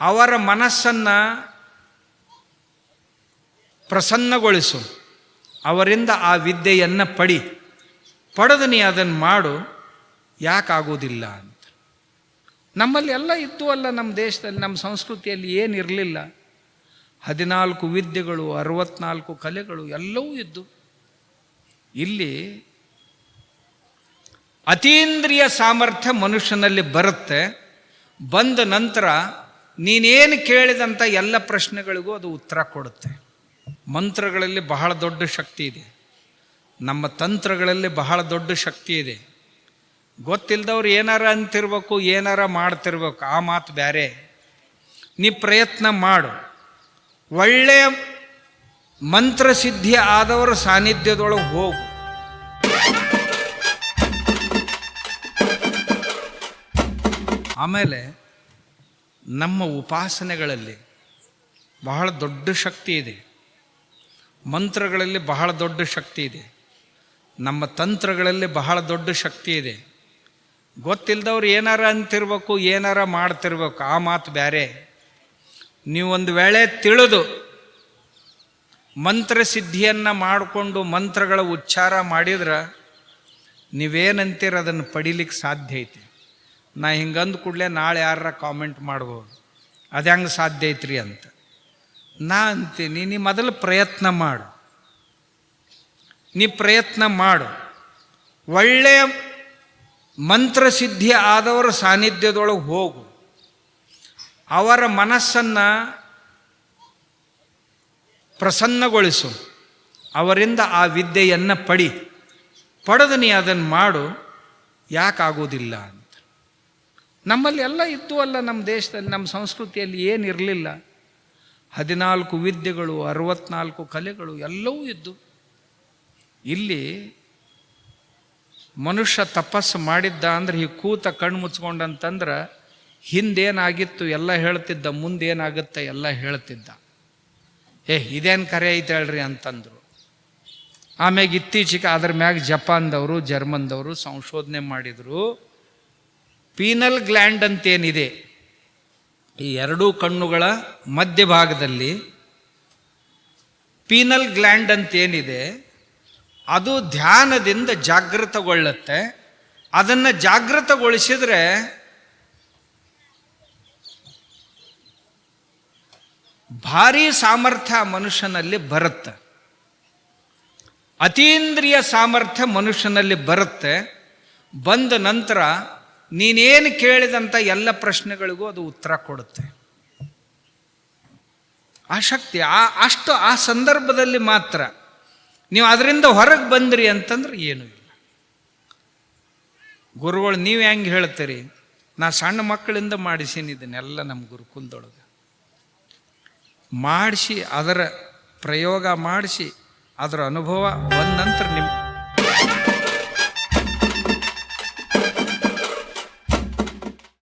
ಅವರ ಮನಸ್ಸನ್ನು ಪ್ರಸನ್ನಗೊಳಿಸು. ಅವರಿಂದ ಆ ವಿದ್ಯೆಯನ್ನು ಪಡಿ. ಪಡೆದು ನೀ ಅದನ್ನು ಮಾಡು. ಯಾಕಾಗೋದಿಲ್ಲ ಅಂತ. ನಮ್ಮಲ್ಲಿ ಎಲ್ಲ ಇತ್ತು ಅಲ್ಲ ನಮ್ಮ ದೇಶದಲ್ಲಿ, ನಮ್ಮ ಸಂಸ್ಕೃತಿಯಲ್ಲಿ ಏನಿರಲಿಲ್ಲ. ಹದಿನಾಲ್ಕು ವಿದ್ಯೆಗಳು, ಅರವತ್ನಾಲ್ಕು ಕಲೆಗಳು ಎಲ್ಲವೂ ಇದ್ದು. ಇಲ್ಲಿ ಅತೀಂದ್ರಿಯ ಸಾಮರ್ಥ್ಯ ಮನುಷ್ಯನಲ್ಲಿ ಬರುತ್ತೆ. ಬಂದ ನಂತರ ನೀನೇನು ಕೇಳಿದಂಥ ಎಲ್ಲ ಪ್ರಶ್ನೆಗಳಿಗೂ ಅದು ಉತ್ತರ ಕೊಡುತ್ತೆ. ಮಂತ್ರಗಳಲ್ಲಿ ಬಹಳ ದೊಡ್ಡ ಶಕ್ತಿ ಇದೆ. ನಮ್ಮ ತಂತ್ರಗಳಲ್ಲಿ ಬಹಳ ದೊಡ್ಡ ಶಕ್ತಿ ಇದೆ. ಗೊತ್ತಿಲ್ಲದವ್ರು ಏನಾರ ಅಂತಿರ್ಬೇಕು, ಏನಾರ ಮಾಡ್ತಿರ್ಬೇಕು, ಆ ಮಾತು ಬೇರೆ ನೀ ಪ್ರಯತ್ನ ಮಾಡು. ಒಳ್ಳೆಯ ಮಂತ್ರಸಿದ್ಧಿ ಆದವರ ಸಾನ್ನಿಧ್ಯದೊಳಗೆ ಹೋಗು. ಆಮೇಲೆ ನಮ್ಮ ಉಪಾಸನೆಗಳಲ್ಲಿ ಬಹಳ ದೊಡ್ಡ ಶಕ್ತಿ ಇದೆ. ಮಂತ್ರಗಳಲ್ಲಿ ಬಹಳ ದೊಡ್ಡ ಶಕ್ತಿ ಇದೆ. ನಮ್ಮ ತಂತ್ರಗಳಲ್ಲಿ ಬಹಳ ದೊಡ್ಡ ಶಕ್ತಿ ಇದೆ. ಗೊತ್ತಿಲ್ಲದವ್ರು ಏನಾರ ಅಂತಿರ್ಬೇಕು, ಏನಾರ ಮಾಡ್ತಿರ್ಬೇಕು, ಆ ಮಾತು ಬೇರೆ ಒಂದು ವೇಳೆ ತಿಳಿದು ಮಂತ್ರ ಸಿದ್ಧಿಯನ್ನು ಮಾಡಿಕೊಂಡು ಮಂತ್ರಗಳ ಉಚ್ಚಾರ ಮಾಡಿದ್ರೆ ನೀವೇನಂತೀರ ಅದನ್ನು ಪಡೀಲಿಕ್ಕೆ ಸಾಧ್ಯ ಐತಿ? ನಾ ಹಿಂಗಂದು ಕೂಡಲೇ ನಾಳೆ ಯಾರ ಕಾಮೆಂಟ್ ಮಾಡ್ಬೋದು. ಅದು ಹೆಂಗೆ ಸಾಧ್ಯ ಐತ್ರಿ ಅಂತ. ನಾ ಅಂತೀನಿ, ನೀ ಮೊದಲು ಪ್ರಯತ್ನ ಮಾಡು. ನೀ ಪ್ರಯತ್ನ ಮಾಡು. ಒಳ್ಳೆಯ ಮಂತ್ರಸಿದ್ಧಿ ಆದವರ ಸಾನ್ನಿಧ್ಯದೊಳಗೆ ಹೋಗು. ಅವರ ಮನಸ್ಸನ್ನು ಪ್ರಸನ್ನಗೊಳಿಸು. ಅವರಿಂದ ಆ ವಿದ್ಯೆಯನ್ನು ಪಡಿ. ಪಡೆದು ನೀ ಅದನ್ನು ಮಾಡು. ಯಾಕಾಗೋದಿಲ್ಲ ಅಂತ. ನಮ್ಮಲ್ಲಿ ಎಲ್ಲ ಇದ್ದು ಅಲ್ಲ ನಮ್ಮ ದೇಶದಲ್ಲಿ, ನಮ್ಮ ಸಂಸ್ಕೃತಿಯಲ್ಲಿ ಏನಿರಲಿಲ್ಲ. ಹದಿನಾಲ್ಕು ವಿದ್ಯೆಗಳು, ಅರವತ್ನಾಲ್ಕು ಕಲೆಗಳು ಎಲ್ಲವೂ ಇದ್ದು, ಇಲ್ಲಿ ಮನುಷ್ಯ ತಪಸ್ಸು ಮಾಡಿದ್ದ ಅಂದ್ರೆ ಈ ಕೂತ ಕಣ್ಣು ಮುಚ್ಕೊಂಡಂತಂದ್ರೆ ಹಿಂದೇನಾಗಿತ್ತು ಎಲ್ಲ ಹೇಳ್ತಿದ್ದ, ಮುಂದೇನಾಗುತ್ತೆ ಎಲ್ಲ ಹೇಳ್ತಿದ್ದ. ಏ, ಇದೇನು ಕರೆ ಐತೆ ಹೇಳ್ರಿ ಅಂತಂದರು. ಆಮ್ಯಾಗ ಇತ್ತೀಚೆಗೆ ಅದ್ರ ಮ್ಯಾಗ ಜಪಾನ್ದವರು, ಜರ್ಮನ್ದವರು ಸಂಶೋಧನೆ ಮಾಡಿದರು. ಪೀನಲ್ ಗ್ಲ್ಯಾಂಡ್ ಅಂತೇನಿದೆ, ಈ ಎರಡೂ ಕಣ್ಣುಗಳ ಮಧ್ಯಭಾಗದಲ್ಲಿ ಪೀನಲ್ ಗ್ಲ್ಯಾಂಡ್ ಅಂತೇನಿದೆ, ಅದು ಧ್ಯಾನದಿಂದ ಜಾಗೃತಗೊಳ್ಳುತ್ತೆ. ಅದನ್ನು ಜಾಗೃತಗೊಳಿಸಿದರೆ ಭಾರಿ ಸಾಮರ್ಥ್ಯ ಮನುಷ್ಯನಲ್ಲಿ ಬರುತ್ತೆ. ಅತೀಂದ್ರಿಯ ಸಾಮರ್ಥ್ಯ ಮನುಷ್ಯನಲ್ಲಿ ಬರುತ್ತೆ. ಬಂದ ನಂತರ ನೀನೇನು ಕೇಳಿದಂಥ ಎಲ್ಲ ಪ್ರಶ್ನೆಗಳಿಗೂ ಅದು ಉತ್ತರ ಕೊಡುತ್ತೆ. ಆ ಶಕ್ತಿ, ಆ, ಅಷ್ಟು ಆ ಸಂದರ್ಭದಲ್ಲಿ ಮಾತ್ರ ನೀವು ಅದರಿಂದ ಹೊರಗೆ ಬಂದ್ರಿ ಅಂತಂದ್ರೆ ಏನೂ ಇಲ್ಲ. ಗುರುಗಳು, ನೀವು ಹೆಂಗೆ ಹೇಳ್ತೀರಿ? ನಾ ಸಣ್ಣ ಮಕ್ಕಳಿಂದ ಮಾಡಿಸೀನಿ ಇದನ್ನೆಲ್ಲ ನಮ್ಮ ಗುರುಕುಲದೊಳಗೆ. ಮಾಡಿಸಿ ಅದರ ಪ್ರಯೋಗ ಮಾಡಿಸಿ, ಅದರ ಅನುಭವ ಬಂದ ನಂತರ ನಿಮ್ಮ